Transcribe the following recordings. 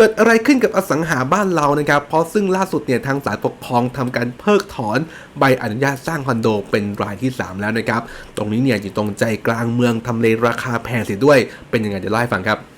เกิดอะไรขึ้นกับอสังหาบ้านเรานะครับ เพราะซึ่งล่าสุดเนี่ยทางศาลปกครองทำการเพิกถอนใบอนุญาตสร้างคอนโดเป็นรายที่ 3 แล้วนะครับ ตรงนี้เนี่ยอยู่ตรงใจกลางเมืองทำเลราคาแพงเสียด้วย เป็นยังไงเดี๋ยวเล่าให้ฟังครับ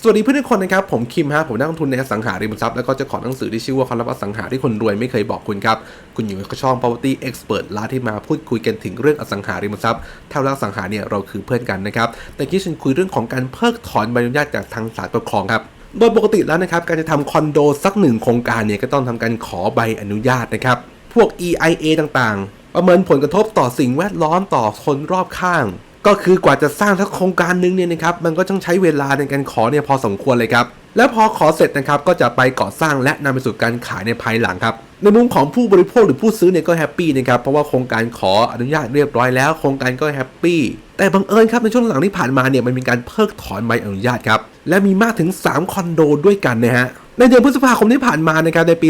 สวัสดีเพื่อนทุกคนนะครับ ผมคิมฮะผมนักลงทุนในอสังหาริมทรัพย์แล้วก็จะขอหนังสือที่ชื่อว่าความลับอสังหาที่คนรวยไม่เคยบอกคุณครับ คุณอยู่ในช่อง property expert ร้าที่มาพูดคุยกันถึงเรื่องอสังหาริมทรัพย์เท่าแล้วอสังหาเนี่ยเราคือเพื่อนกันนะครับ แต่ที่ฉันคุยเรื่องของการเพิกถอนใบอนุญาตจากทางศาลปกครองครับโดยปกติแล้วนะครับการจะทำคอนโดสักหนึ่งโครงการเนี่ยก็ต้องทำการขอใบอนุญาตนะครับพวก EIA ต่างๆ ประเมินผลกระทบต่อสิ่งแวดล้อมต่อคนรอบข้าง ก็คือกว่าจะสร้างทักโครงการหนึงเนี่ยนะครับมันก็ต้องใช้เวลาในการขอเนี่ยพอสมควรเลยครับแล้วพอขอเสร็จนะครับก็จะไปก่อสร้างและนำไปสู่การขายในภายหลังครับในมุมของผู้บริโภคหรือผู้ซื้อเนี่ยก็แฮปปี้นะครับเพราะว่าโครงการขออนุญาตเรียบร้อยแล้ว โครงการก็แฮปปี้แต่บังเอิญครับในช่วงหลังที่ผ่านมาเนี่ยมันมีการเพิกถอนใบอนุญาตครับและมีมากถึง 3 คอนโดด้วยกันนะฮะ ในเดือนพฤษภาคมที่ผ่านมานะครับในปี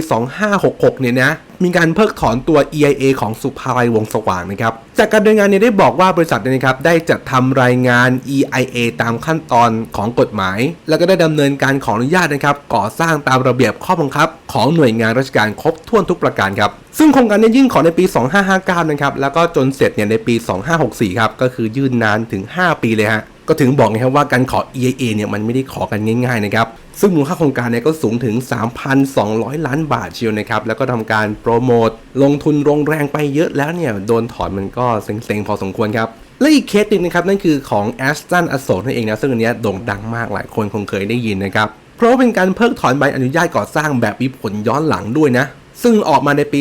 2566 เนี่ยนะมีการเพิกถอนตัว EIA ของสุภาลัยวงสว่างนะครับจากการดำเนินงานเนี่ยได้บอกว่าบริษัทเนี่ยนะครับได้จัดทำรายงาน EIA ตามขั้นตอนของกฎหมาย แล้วก็ได้ดำเนินการขออนุญาตนะครับก่อสร้างตามระเบียบข้อบังคับ ของหน่วยงานราชการครบถ้วนทุกประการครับซึ่งโครงการเนี้ยื่นขอในปี 2559 นะครับแล้วก็จนเสร็จเนี่ยในปี 2564 ครับก็คือยื่นนานถึง 5 ปีเลยฮะ ก็ถึงบอกไงครับว่าการขอ EIA เนี่ยมันไม่ได้ขอกันง่ายๆนะครับ ซึ่งมูลค่าโครงการเนี่ยก็สูงถึง 3,200 ล้านบาทเชียวนะครับ แล้วก็ทำการโปรโมทลงทุนลงแรงไปเยอะแล้วเนี่ย โดนถอนมันก็เซ็งๆ พอสมควรครับและอีกเคสหนึ่งนะครับ นั่นคือของ a s t o n อโศกนั่นเองนะซึ่งอันนี้โด่งดังมากหลายคนคงเคยได้ยินนะครับ เพราะเป็นการเพิกถอนใบอนุญาตก่อสร้างแบบมีผลย้อนหลังด้วยนะ ซึ่งออกมาในปี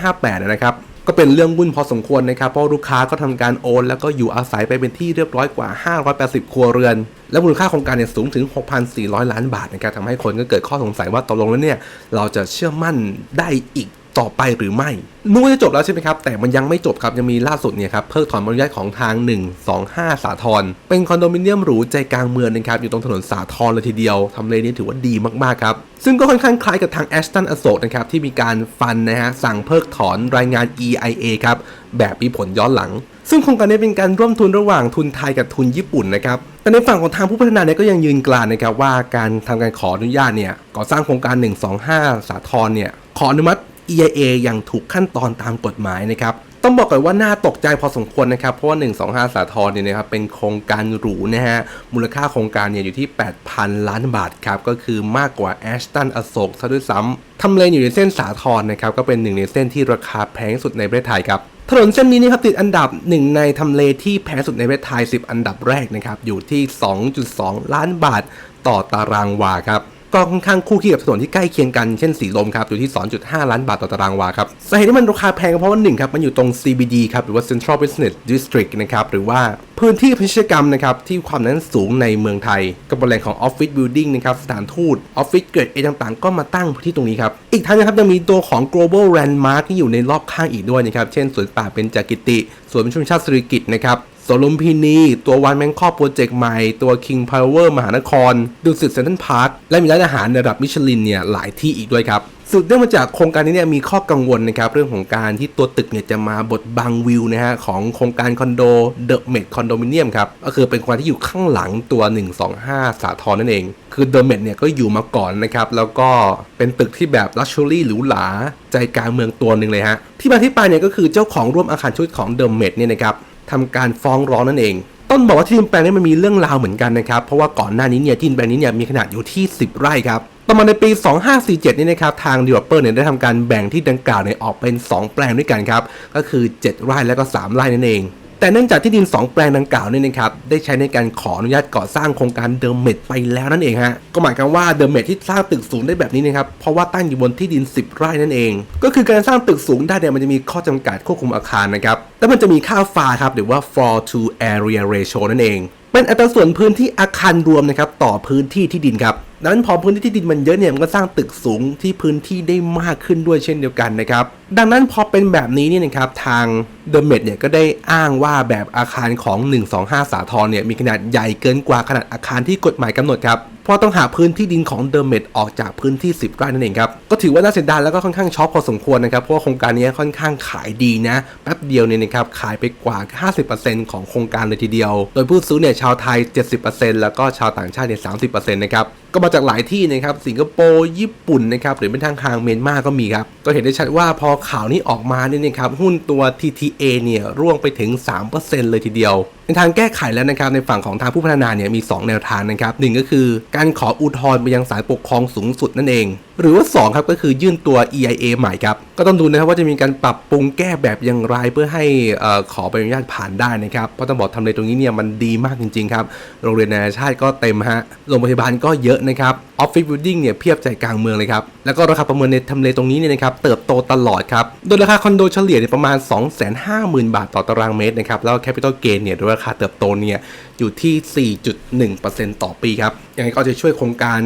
2558 นะครับ ก็เป็นเรื่องวุ่นพอสมควรนะครับ เพราะลูกค้าก็ทำการโอน แล้วก็อยู่อาศัยไปเป็นที่เรียบร้อยกว่า 580 ครัวเรือน และมูลค่าโครงการเนี่ยสูงถึง 6,400 ล้านบาทนะครับทำให้คนก็เกิดข้อสงสัยว่าตกลงแล้วเนี่ยเราจะเชื่อมั่นได้อีก ต่อไปหรือไม่นึกว่าจะจบแล้วใช่ไหมครับ แต่มันยังไม่จบครับ ยังมีล่าสุดเนี่ยครับเพิกถอนอนุญาตของทาง 125 สาทรเป็นคอนโดมิเนียมหรูใจกลางเมืองนะครับ อยู่ตรงถนนสาทรเลยทีเดียวทำเลนี้ถือว่าดีมากๆครับ ซึ่งก็ค่อนข้างคล้ายกับทางแอสตันอโศกนะครับ ที่มีการฟันนะฮะสั่งเพิกถอนรายงาน EIA ครับแบบมีผลย้อนหลัง ซึ่งโครงการนี้เป็นการร่วมทุนระหว่างทุนไทยกับทุนญี่ปุ่นนะครับแต่ในฝั่งของทางผู้พัฒนาเนี่ยก็ยังยืนกรานนะครับว่าการทำการขออนุญาตเนี่ยก่อสร้างโครงการ 125 สาทรเนี่ยขออนุมัติ EIA อย่างถูกขั้นตอนตามกฎหมายนะครับต้องบอกก่อนว่าน่าตกใจพอสมควรนะครับ เพราะว่า 125 สาทรเนี่ยนะครับเป็นโครงการหรูนะฮะ มูลค่าโครงการเนี่ยอยู่ที่ 8,000 ล้านบาทครับ ก็คือมากกว่าแอชตันอโศกซะด้วยซ้ำทำเลอยู่ในเส้นสาทรนะครับ ก็เป็นหนึ่งในเส้นที่ราคาแพงสุดในประเทศไทยครับถนนเส้นนี้นะครับติดอันดับหนึ่งในทำเลที่แพงสุดในประเทศไทย 10 อันดับแรกนะครับอยู่ที่ 2.2 ล้านบาทต่อตารางวาครับ ก็ค่อนข้างคู่ขี้กับถนนที่ใกล้เคียงกันเช่นสีลมครับอยู่ที่ 2.5 ล้านบาทต่อตารางวาครับสาเหตุที่มันราคาแพงก็เพราะว่าหนึ่งครับมันอยู่ตรง CBD ครับหรือว่า Central Business District นะครับหรือว่าพื้นที่พิชกรรมนะครับที่ความนั้นสูงในเมืองไทยกับแหล่งของออฟฟิศบิลดิ่งนะครับสถานทูตออฟฟิศเกรดเอต่างๆ ก็มาตั้งที่ตรงนี้ครับอีกทั้งนะครับยังมีตัวของ global landmark ที่อยู่ในรอบข้างอีกด้วยนะครับเช่นสวนป่าเบญจกิติสวนประชุมชาติสิริกิตนะครับ สวนลุมพินี ตัววันแมงคอโปรเจกต์ใหม่ ตัว King Power มหานครดูสิตเซนทรัลพาร์ค และมีร้านอาหารในระดับมิชลินเนี่ยหลายที่อีกด้วยครับสืบเนื่องมาจากโครงการนี้เนี่ยมีข้อกังวลนะครับเรื่องของการที่ตัวตึกเนี่ยจะมาบดบังวิวนะฮะของโครงการคอนโดเดอะเมดคอนโดมิเนียมครับก็คือเป็นโครงการที่อยู่ข้างหลังตัว 125 สาทรนั่นเอง คือเดอะเมดเนี่ยก็อยู่มาก่อนนะครับแล้วก็เป็นตึกที่แบบลักชัวรี่หรูหราใจกลางเมืองตัวหนึ่งเลยฮะที่มาที่ไปเนี่ยก็คือเจ้าของร่วมอาคารชุดของเดอะเมดเนี่ยนะครับ ทำการฟ้องร้องนั่นเอง ต้นบอกว่าที่ดินแปลงนี้มันมีเรื่องราวเหมือนกันนะครับ เพราะว่าก่อนหน้านี้เนี่ยที่ดินแปลงนี้เนี่ยมีขนาดอยู่ที่ 10 ไร่ครับต่อมาในปี 2547 นี่นะครับ ทางดีเวลอเปอร์เนี่ยได้ทำการแบ่งที่ดังกล่าวเนี่ยออกเป็น 2 แปลงด้วยกันครับ ก็คือ 7 ไร่และก็ 3 ไร่นั่นเอง แต่เนื่องจากที่ดิน 2 แปลงดังกล่าวเนี่ยนะครับได้ใช้ในการขออนุญาตก่อสร้างโครงการเดอร์เมดไปแล้วนั่นเองฮะก็หมายความว่าเดอร์เมดที่สร้างตึกสูงได้แบบนี้นะครับเพราะว่าตั้งอยู่บนที่ดิน 10 ไร่นั่นเอง ก็คือการสร้างตึกสูงได้เนี่ยมันจะมีข้อจำกัดควบคุมอาคารนะครับแล้วมันจะมีค่าฟาครับหรือว่า floor to area ratio นั่นเอง เป็นอัตราส่วนพื้นที่อาคารรวมนะครับต่อพื้นที่ที่ดินครับ ดังนั้นพอพื้นที่ที่ดินมันเยอะเนี่ยมันก็สร้างตึกสูงที่พื้นที่ได้มากขึ้นด้วยเช่นเดียวกันนะครับดังนั้นพอเป็นแบบนี้เนี่ยนะครับทางเดอะเมดเนี่ยก็ได้อ้างว่าแบบอาคารของ 125 สาทรเนี่ยมีขนาดใหญ่เกินกว่าขนาดอาคารที่กฎหมายกำหนดครับ เพราะต้องหาพื้นที่ดินของเดอะเมดออกจากพื้นที่ 10 ไร่นั่นเองครับ ก็ถือว่าน่าเสียดายแล้วก็ค่อนข้างช็อกพอสมควรนะครับ เพราะว่าโครงการนี้ค่อนข้างขายดีนะ แป๊บเดียวเนี่ยนะครับ ขายไปกว่า 50%ของโครงการเลยทีเดียว โดยผู้ซื้อเนี่ยชาวไทย 70%แล้วก็ชาวต่างชาติเนี่ย30%นะครับก็มาจากหลายที่นะครับสิงคโปร์ญี่ปุ่นนะครับหรือเป็นทางทางเมียนมาก็มีครับก็เห็นได้ชัดว่าพอข่าวนี้ออกมาเนี่ยนะครับหุ้นตัว TTA เนี่ยร่วงไปถึง 3%เลยทีเดียวในทางแก้ไขแล้วนะครับในฝั่งของทางผู้พัฒนาเนี่ยมี 2 แนวทางนะครับหนึ่งก็คือการขออุทธรณ์ไปยังศาลปกครองสูงสุดนั่นเอง หรือว่า2ครับก็คือยื่นตัว EIA ใหม่ครับก็ต้องดูนะครับว่าจะมีการปรับปรุงแก้แบบอย่างไรเพื่อให้อขอใบอนุญาตผ่านได้นะครับ เพราะต้องบอกทำเลตรงนี้เนี่ยมันดีมากจริงๆครับ โรงเรียนนานาชาติก็เต็มฮะ โรงพยาบาลก็เยอะนะครับออฟฟิศบิลดิ้งเนี่ยเพียบใจกลางเมืองเลยครับ แล้วก็ราคาประเมินในทำเลตรงนี้เนี่ยนะครับเติบโตตลอดครับ โดยราคาคอนโดเฉลี่ยเนี่ยประมาณ 250,000 บาทต่อตารางเมตรนะครับ แล้วแคปิตอลเกนเนี่ยโดยราคาเติบโตเนี่ยอยู่ที่ 4.1%ต่อปีครับ ยังไงก็จะช่วยโครงการ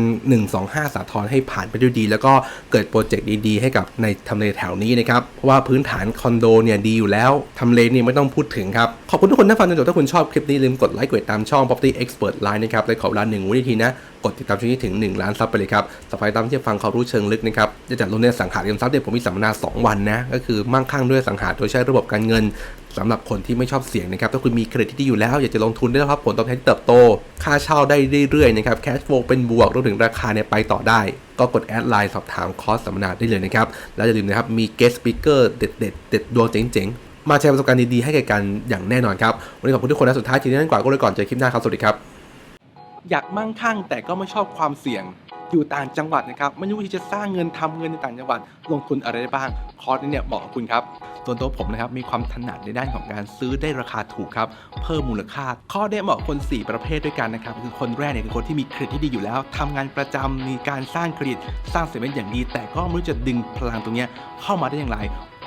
125 สาทรให้ผ่านไปด้วยดี แล้วก็เกิดโปรเจกต์ดีๆ ให้กับในทำเลแถวนี้นะครับ เพราะว่าพื้นฐานคอนโดเนี่ยดีอยู่แล้ว ทำเลเนี่ยไม่ต้องพูดถึงครับ ขอบคุณทุกคนที่ฟังจนจบถ้าคุณชอบคลิปนี้ลืมกดไลค์กดติดตามช่อง Property Expert Line นะครับและขอเวลาหนึ่งวินาทีนะกดติดตามช่องนี้ถึง 1 ล้านซับไปเลยครับสบายตามที่ฟังความรู้เชิงลึกนะครับ จะจัดลงในสังหาริมทรัพย์เดี๋ยวผมมีสัมมนา 2 วันนะ ก็คือมั่งคั่งด้วยสังหาโดยใช้ระบบการเงิน สำหรับคนที่ไม่ชอบเสี่ยงนะครับ ถ้าคุณมีเครดิตที่ดีอยู่แล้ว อยากจะลงทุนได้รับผลตอบแทนเติบโต ค่าเช่าได้เรื่อยๆนะครับแคชโฟลเป็นบวกรวมถึงราคาเนี่ยไปต่อได้ ก็กดแอดไลน์สอบถามคอร์สสัมมนาได้เลยนะครับ แล้วอย่าลืมนะครับมีเกสต์สปิเกอร์เด็ดๆเด็ดดวงเจ๋งๆ มาแชร์ประสบการณ์ดีๆให้แก่กันอย่างแน่นอนครับวันนี้ขอบคุณทุกคนนะสุดท้ายทีนี้นั่นกว่าก็เลยก่อนเจอคลิปหน้าครับสวัสดีครับ อยากมั่งคั่ง แต่ก็ไม่ชอบความเสี่ยง อยู่ต่างจังหวัดนะครับไม่รู้ที่จะสร้างเงินทำเงินในต่างจังหวัด ลงทุนอะไรได้บ้าง คอร์สนี้เนี่ยเหมาะกับคุณครับส่วนตัวผมนะครับมีความถนัดในด้านของการซื้อได้ราคาถูกครับเพิ่มมูลค่า ข้อได้เหมาะคน 4 ประเภทด้วยกันนะครับคือคนแรกเนี่ยคือคนที่มีเครดิตที่ดีอยู่แล้วทำงานประจำมีการสร้างเครดิตสร้างเสร็จเป็นอย่างดี แต่ก็ไม่รู้จะดึงพลังตรงเนี้ยเข้ามาได้อย่างไร